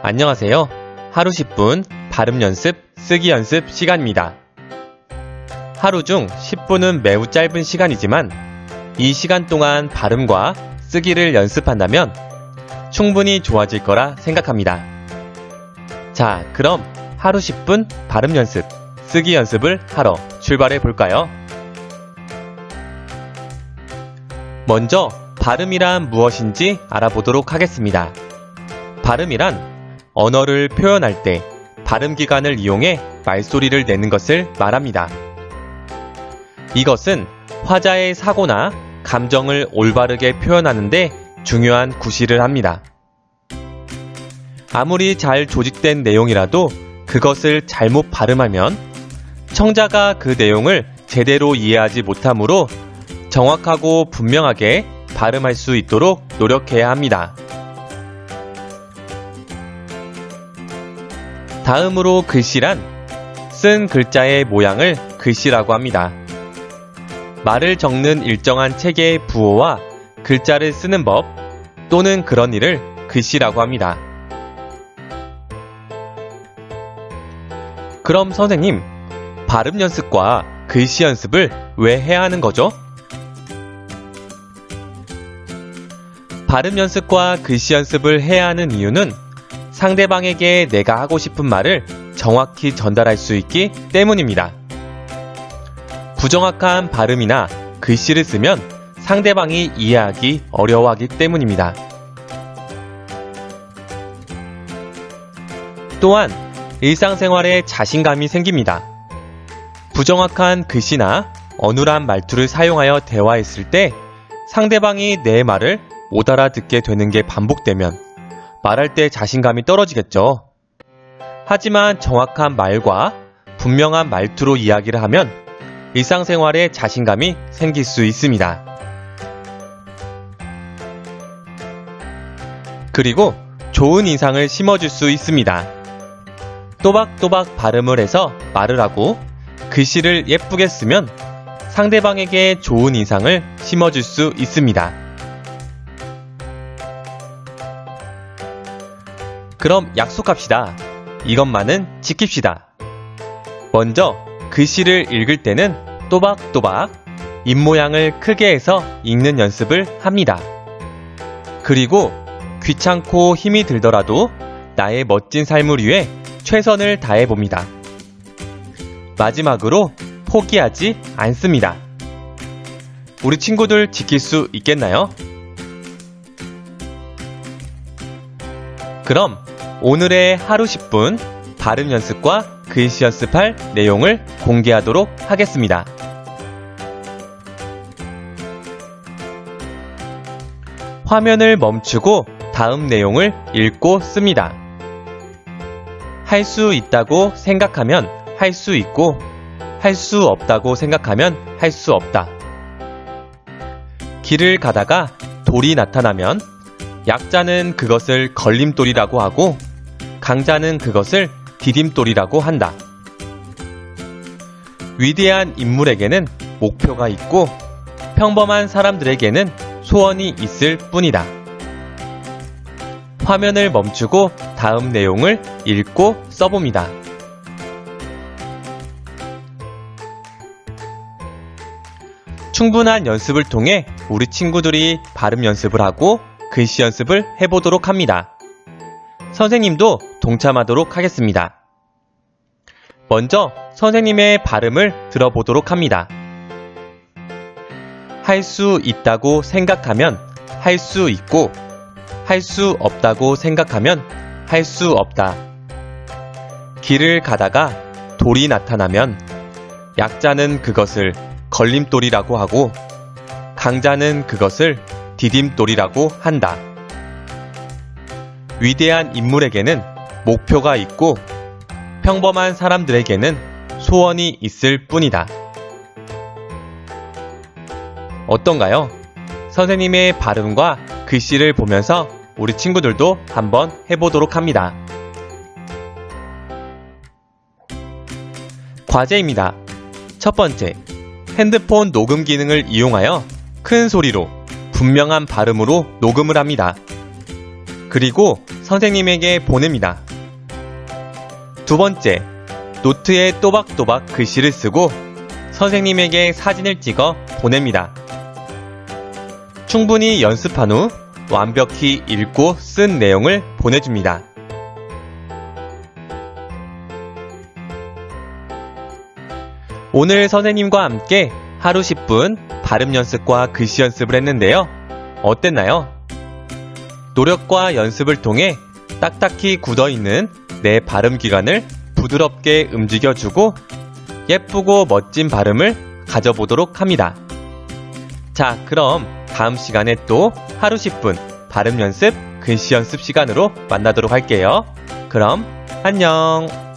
안녕하세요. 하루 10분 발음 연습, 쓰기 연습 시간입니다. 하루 중 10분은 매우 짧은 시간이지만 이 시간 동안 발음과 쓰기를 연습한다면 충분히 좋아질 거라 생각합니다. 자, 그럼 하루 10분 발음 연습, 쓰기 연습을 하러 출발해 볼까요? 먼저 발음이란 무엇인지 알아보도록 하겠습니다. 발음이란 언어를 표현할 때 발음 기관을 이용해 말소리를 내는 것을 말합니다. 이것은 화자의 사고나 감정을 올바르게 표현하는데 중요한 구실을 합니다. 아무리 잘 조직된 내용이라도 그것을 잘못 발음하면 청자가 그 내용을 제대로 이해하지 못하므로 정확하고 분명하게 발음할 수 있도록 노력해야 합니다. 다음으로 글씨란 쓴 글자의 모양을 글씨라고 합니다. 말을 적는 일정한 체계의 부호와 글자를 쓰는 법 또는 그런 일을 글씨라고 합니다. 그럼 선생님, 발음 연습과 글씨 연습을 왜 해야 하는 거죠? 발음 연습과 글씨 연습을 해야 하는 이유는 상대방에게 내가 하고 싶은 말을 정확히 전달할 수 있기 때문입니다. 부정확한 발음이나 글씨를 쓰면 상대방이 이해하기 어려워하기 때문입니다. 또한 일상생활에 자신감이 생깁니다. 부정확한 글씨나 어눌한 말투를 사용하여 대화했을 때 상대방이 내 말을 못 알아듣게 되는 게 반복되면 말할 때 자신감이 떨어지겠죠. 하지만 정확한 말과 분명한 말투로 이야기를 하면 일상생활에 자신감이 생길 수 있습니다. 그리고 좋은 인상을 심어줄 수 있습니다. 또박또박 발음을 해서 말을 하고 글씨를 예쁘게 쓰면 상대방에게 좋은 인상을 심어줄 수 있습니다. 그럼 약속합시다. 이것만은 지킵시다. 먼저 글씨를 읽을 때는 또박또박 입모양을 크게 해서 읽는 연습을 합니다. 그리고 귀찮고 힘이 들더라도 나의 멋진 삶을 위해 최선을 다해 봅니다. 마지막으로 포기하지 않습니다. 우리 친구들 지킬 수 있겠나요? 그럼 오늘의 하루 10분 발음 연습과 글씨 연습할 내용을 공개하도록 하겠습니다. 화면을 멈추고 다음 내용을 읽고 씁니다. 할 수 있다고 생각하면 할 수 있고, 할 수 없다고 생각하면 할 수 없다. 길을 가다가 돌이 나타나면 약자는 그것을 걸림돌이라고 하고 강자는 그것을 디딤돌이라고 한다. 위대한 인물에게는 목표가 있고 평범한 사람들에게는 소원이 있을 뿐이다. 화면을 멈추고 다음 내용을 읽고 써봅니다. 충분한 연습을 통해 우리 친구들이 발음 연습을 하고 글씨 연습을 해보도록 합니다. 선생님도 동참하도록 하겠습니다. 먼저 선생님의 발음을 들어보도록 합니다. 할 수 있다고 생각하면 할 수 있고, 할 수 없다고 생각하면 할 수 없다. 길을 가다가 돌이 나타나면 약자는 그것을 걸림돌이라고 하고, 강자는 그것을 디딤돌이라고 한다. 위대한 인물에게는 목표가 있고 평범한 사람들에게는 소원이 있을 뿐이다. 어떤가요? 선생님의 발음과 글씨를 보면서 우리 친구들도 한번 해보도록 합니다. 과제입니다. 첫 번째, 핸드폰 녹음 기능을 이용하여 큰 소리로 분명한 발음으로 녹음을 합니다. 그리고 선생님에게 보냅니다. 두 번째, 노트에 또박또박 글씨를 쓰고 선생님에게 사진을 찍어 보냅니다. 충분히 연습한 후 완벽히 읽고 쓴 내용을 보내줍니다. 오늘 선생님과 함께 하루 10분 발음 연습과 글씨 연습을 했는데요. 어땠나요? 노력과 연습을 통해 딱딱히 굳어 있는 내 발음 기관을 부드럽게 움직여주고 예쁘고 멋진 발음을 가져보도록 합니다. 자, 그럼 다음 시간에 또 하루 10분 발음 연습, 글씨 연습 시간으로 만나도록 할게요. 그럼 안녕!